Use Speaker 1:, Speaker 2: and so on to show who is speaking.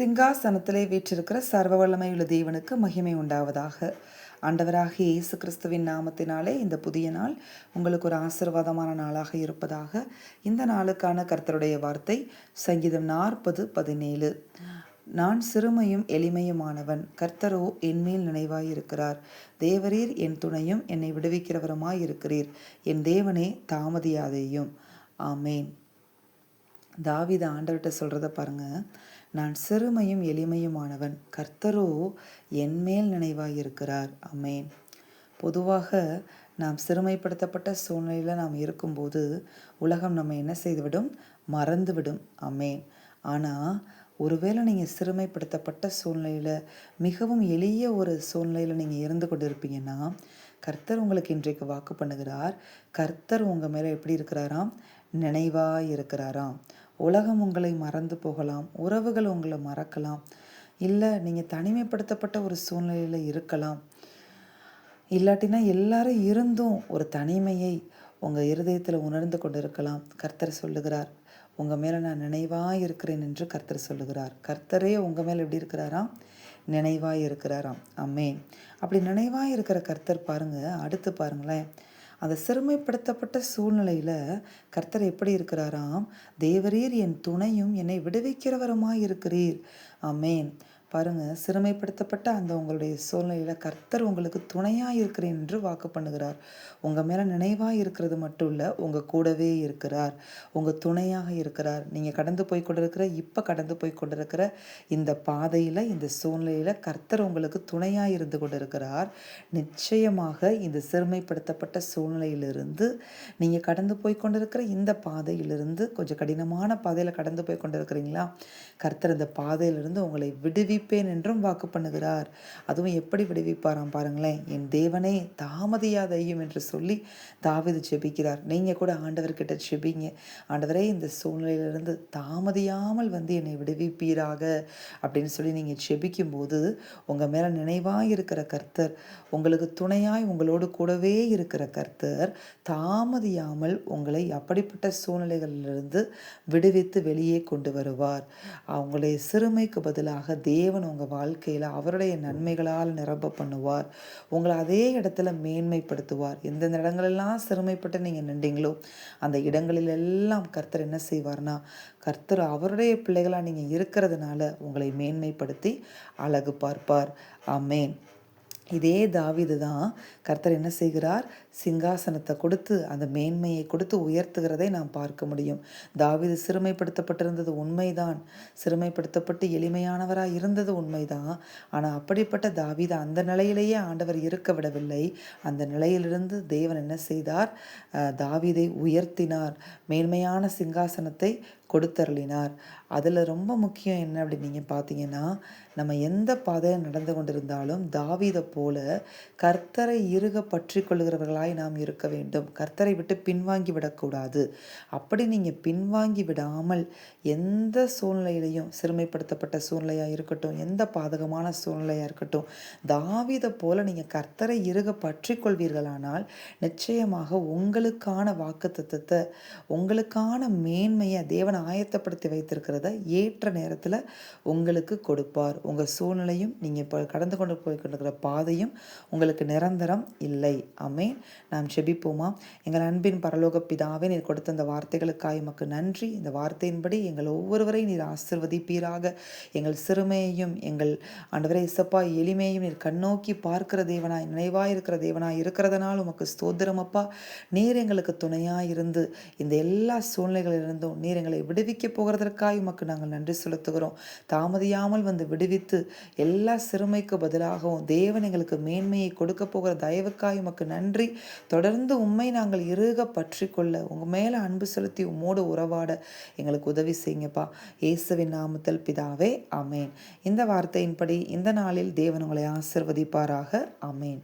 Speaker 1: சிங்காசனத்திலே வீற்றிருக்கிற சர்வ வல்லமையுள்ள தேவனுக்கு மகிமை உண்டாவதாக. ஆண்டவராக இயேசு கிறிஸ்துவின் நாமத்தினாலே இந்த புதிய நாள் உங்களுக்கு ஒரு ஆசீர்வாதமான நாளாக இருப்பதாக. இந்த நாளுக்கான கர்த்தருடைய வார்த்தை சங்கீதம் நாற்பது பதினேழு. நான் சிறுமையும் எளிமையுமானவன் கர்த்தரோ என்மேல் நினைவாயிருக்கிறார். தேவரீர் என் துணையும் என்னை விடுவிக்கிறவருமாயிருக்கிறீர். என் தேவனே தாமதியாதேயும். ஆமேன். தாவித ஆண்டவர்கிட்ட சொல்கிறத பாருங்கள் நான் சிறுமையும் எளிமையுமானவன். கர்த்தரோ என்மேல் நினைவாயிருக்கிறார். அமேன் பொதுவாக நாம் சிறுமைப்படுத்தப்பட்ட சூழ்நிலையில் நாம் இருக்கும்போது உலகம் நம்ம என்ன செய்துவிடும்? மறந்துவிடும். அமேன் ஆனால் ஒருவேளை நீங்கள் சிறுமைப்படுத்தப்பட்ட சூழ்நிலையில் மிகவும் எளிய ஒரு சூழ்நிலையில் நீங்கள் இருந்து கொண்டு இருப்பீங்கன்னா கர்த்தர் உங்களுக்கு இன்றைக்கு வாக்கு பண்ணுகிறார். கர்த்தர் உங்கள் மேலே எப்படி இருக்கிறாராம்? நினைவாக இருக்கிறாராம் உலகம் உங்களை மறந்து போகலாம் உறவுகள் உங்களை மறக்கலாம் இல்லை நீங்கள் தனிமைப்படுத்தப்பட்ட ஒரு சூழ்நிலையில் இருக்கலாம். இல்லாட்டினா எல்லாரும் இருந்தும் ஒரு தனிமையை உங்கள் இருதயத்தில் உணர்ந்து கொண்டு இருக்கலாம் கர்த்தர் சொல்லுகிறார் உங்கள் மேலே நான் நினைவாக இருக்கிறேன் என்று கர்த்தர் சொல்லுகிறார். கர்த்தரே உங்கள் மேலே எப்படி இருக்கிறாராம் நினைவாக இருக்கிறாராம். அம்மே அப்படி நினைவாக இருக்கிற கர்த்தர் பாருங்கள் அடுத்து பாருங்களேன். அந்த சிறுமைப்படுத்தப்பட்ட சூழ்நிலையில் கர்த்தர் எப்படி இருக்கிறாராம்? தேவரீர் என் துணையும் என்னை விடுவிக்கிறவருமாய் இருக்கிறீர் அமேன் பாருங்கள் சிறுமைப்படுத்தப்பட்ட அந்த உங்களுடைய சூழ்நிலையில் கர்த்தர் உங்களுக்கு துணையாக இருக்கிறேன் என்று வாக்கு பண்ணுகிறார். உங்கள் மேலே நினைவாக இருக்கிறது மட்டும் இல்லை உங்கள் கூடவே இருக்கிறார். உங்கள் துணையாக இருக்கிறார். நீங்கள் கடந்து போய் கொண்டிருக்கிற இப்போ கடந்து போய் கொண்டிருக்கிற இந்த பாதையில் இந்த சூழ்நிலையில் கர்த்தர் உங்களுக்கு துணையாக இருந்து கொண்டிருக்கிறார். நிச்சயமாக இந்த சிறுமைப்படுத்தப்பட்ட சூழ்நிலையிலிருந்து நீங்கள் கடந்து போய் கொண்டிருக்கிற இந்த பாதையிலிருந்து கொஞ்சம் கடினமான பாதையில் கடந்து போய் கொண்டிருக்கிறீங்களா? கர்த்தர் இந்த பாதையிலிருந்து உங்களை விடுவி விடுவிப்பேன் என்றும் வாக்கு பண்ணுகிறார். அதுவும் எப்படி விடுவிப்பாராம் பாருங்களேன். என் தேவனே தாமதியாதையும் என்று சொல்லி தாவிது ஜெபிக்கிறார். நீங்கள் கூட ஆண்டவர்கிட்ட ஜெபிங்க. ஆண்டவரே இந்த சூழ்நிலையிலிருந்து தாமதியாமல் வந்து என்னை விடுவிப்பீராக அப்படின்னு சொல்லி நீங்கள் ஜெபிக்கும் போது உங்கள் மேலே நினைவாக இருக்கிற கர்த்தர் உங்களுக்கு துணையாய் உங்களோடு கூடவே இருக்கிற கர்த்தர் தாமதியாமல் உங்களை அப்படிப்பட்ட சூழ்நிலைகளிலிருந்து விடுவித்து வெளியே கொண்டு வருவார். அவங்களுடைய சிறுமைக்கு பதிலாக தேவ தேவன் உங்கள் வாழ்க்கையில் அவருடைய நன்மைகளால் நிரம்ப பண்ணுவார் உங்களை அதே இடத்துல மேன்மைப்படுத்துவார். எந்தெந்த இடங்களெல்லாம் சிறுமைப்பட்டு நீங்கள் நின்றீங்களோ அந்த இடங்களில் எல்லாம் கர்த்தர் என்ன செய்வார்னா கர்த்தர் அவருடைய பிள்ளைகளாக நீங்கள் இருக்கிறதுனால உங்களை மேன்மைப்படுத்தி அழகு பார்ப்பார். அமேன் இதே தாவிது தான் கர்த்தர் என்ன செய்கிறார்? சிங்காசனத்தை கொடுத்து அந்த மேன்மையை கொடுத்து உயர்த்துகிறதை நாம் பார்க்க முடியும். தாவிது சிறுமைப்படுத்தப்பட்டிருந்தது உண்மைதான். சிறுமைப்படுத்தப்பட்டு எளிமையானவராக இருந்தது உண்மைதான். ஆனால் அப்படிப்பட்ட தாவிது அந்த நிலையிலேயே ஆண்டவர் இருக்க விடவில்லை. அந்த நிலையிலிருந்து தேவன் என்ன செய்தார்? தாவிதை உயர்த்தினார். மேன்மையான சிங்காசனத்தை கொடுத்தருளினார். அதில் ரொம்ப முக்கியம் என்ன அப்படின்னு நீங்கள் பார்த்தீங்கன்னா நம்ம எந்த பாதையில் நடந்து கொண்டிருந்தாலும் தாவிதை போல கர்த்தரை இருக பற்றி கொள்கிறவர்களாய் நாம் இருக்க வேண்டும். கர்த்தரை விட்டு பின்வாங்கி விடக்கூடாது. அப்படி நீங்கள் பின்வாங்கி விடாமல் எந்த சூழ்நிலையிலையும் சிறுமைப்படுத்தப்பட்ட சூழ்நிலையாக இருக்கட்டும் எந்த பாதகமான சூழ்நிலையாக இருக்கட்டும் தாவிதை போல நீங்கள் கர்த்தரை இருக பற்றி கொள்வீர்களானால் நிச்சயமாக உங்களுக்கான வாக்கு தத்துவத்தை உங்களுக்கான மேன்மையை தேவன் ஆயத்தப்படுத்தி வைத்திருக்கிறத ஏற்ற நேரத்தில் உங்களுக்கு கொடுப்பார். உங்கள் சூழ்நிலையும் நீங்கள் இப்போ கடந்து கொண்டு போய் கொண்டிருக்கிற பாதையும் உங்களுக்கு நிரந்தரம் இல்லை. அமே நாம் செபிப்போமா? எங்கள் அன்பின் பரலோக பிதாவே நீர் கொடுத்த அந்த வார்த்தைகளுக்காக எமக்கு நன்றி. இந்த வார்த்தையின்படி எங்கள் ஒவ்வொருவரையும் நீர் ஆசிர்வதிப்பீராக. எங்கள் சிறுமையையும் எங்கள் ஆண்டவரை இசப்பா எளிமையையும் நீர் கண்ணோக்கி பார்க்கிற தேவனாய் நினைவாக இருக்கிற தேவனாய் இருக்கிறதுனால உமக்கு ஸ்தோத்திரமப்பா நீர் எங்களுக்கு துணையாக இருந்து இந்த எல்லா சூழ்நிலைகளிலிருந்தும் நீர் எங்களை விடுவிக்க போகிறதற்காக உமக்கு நாங்கள் நன்றி செலுத்துகிறோம். தாமதியாமல் வந்து விடுவித்து எல்லா சிறுமைக்கு பதிலாகவும் தேவன் எங்களுக்கு மேன்மையை கொடுக்க போகிற தயவுக்காய் உமக்கு நன்றி. தொடர்ந்து உண்மை நாங்கள் இறுக பற்றி கொள்ள உங்கள் மேலே அன்பு செலுத்தி உம்மோடு உறவாட எங்களுக்கு உதவி செய்யுங்கப்பா. இயேசுவின் நாமத்தில் பிதாவே அமேன் இந்த வார்த்தையின்படி இந்த நாளில் தேவன் உங்களை ஆசிர்வதிப்பாராக. அமேன்